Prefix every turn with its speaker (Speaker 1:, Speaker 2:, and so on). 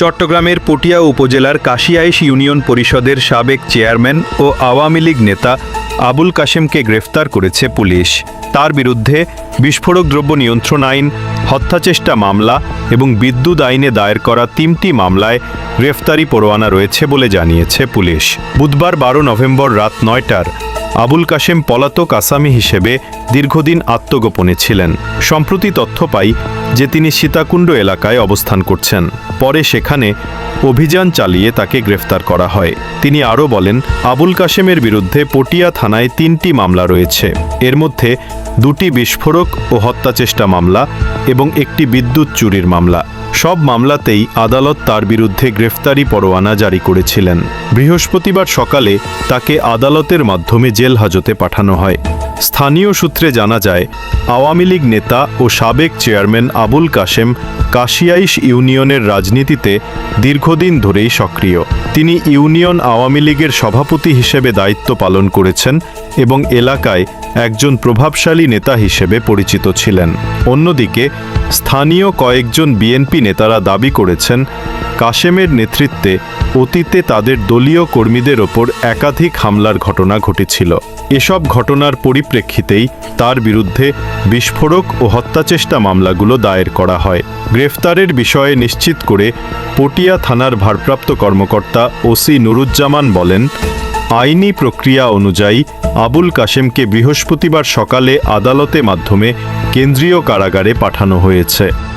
Speaker 1: চট্টগ্রামের পটিয়া উপজেলার কাশিয়াইশ ইউনিয়ন পরিষদের সাবেক চেয়ারম্যান ও আওয়ামী লীগ নেতা আবুল কাশেমকে গ্রেফতার করেছে পুলিশ। তার বিরুদ্ধে বিস্ফোরক দ্রব্য নিয়ন্ত্রণ আইন হত্যাচেষ্টা মামলা এবং বিদ্যুৎ আইনে দায়ের করা তিনটি মামলায় গ্রেফতারি পরোয়ানা রয়েছে বলে জানিয়েছে পুলিশ। বুধবার বারো নভেম্বর রাত নয়টার আবুল কাশেম পলাতক আসামি হিসেবে দীর্ঘদিন আত্মগোপনে ছিলেন। সম্প্রতি তথ্য পাই যে তিনি সীতাকুণ্ড এলাকায় অবস্থান করছেন। পরে সেখানে অভিযান চালিয়ে তাকে গ্রেফতার করা হয়। তিনি আরও বলেন, আবুল কাশেমের বিরুদ্ধে পটিয়া থানায় তিনটি মামলা রয়েছে। এর মধ্যে দুটি বিস্ফোরক ও হত্যাচেষ্টা মামলা এবং একটি বিদ্যুৎ চুরির মামলা। সব মামলাতেই আদালত তার বিরুদ্ধে গ্রেফতারি পরোয়ানা জারি করেছিলেন। বৃহস্পতিবার সকালে তাকে আদালতের মাধ্যমে জেল হাজতে পাঠানো হয়। স্থানীয় সূত্রে জানা যায়, আওয়ামী লীগ নেতা ও সাবেক চেয়ারম্যান আবুল কাশেম কাশিয়াইশ ইউনিয়নের রাজনীতিতে দীর্ঘদিন ধরেই সক্রিয়। তিনি ইউনিয়ন আওয়ামী লীগের সভাপতি হিসেবে দায়িত্ব পালন করেছেন এবং এলাকায় একজন প্রভাবশালী নেতা হিসেবে পরিচিত ছিলেন। অন্যদিকে স্থানীয় কয়েকজন বিএনপি নেতারা দাবি করেছেন, কাশেমের নেতৃত্বে অতীতে তাদের দলীয় কর্মীদের ওপর একাধিক হামলার ঘটনা ঘটেছিল। এসব ঘটনার পরিপ্রেক্ষিতেই তার বিরুদ্ধে বিস্ফোরক ও হত্যাচেষ্টা মামলাগুলো দায়ের করা হয়। গ্রেফতারের বিষয়ে নিশ্চিত করে পটিয়া থানার ভারপ্রাপ্ত কর্মকর্তা ওসি নুরুজ্জামান বলেন আইনি প্রক্রিয়া অনুযায়ী আবুল কাশেমকে বৃহস্পতিবার সকালে আদালতে মাধ্যমে কেন্দ্রীয় কারাগারে পাঠানো হয়েছে।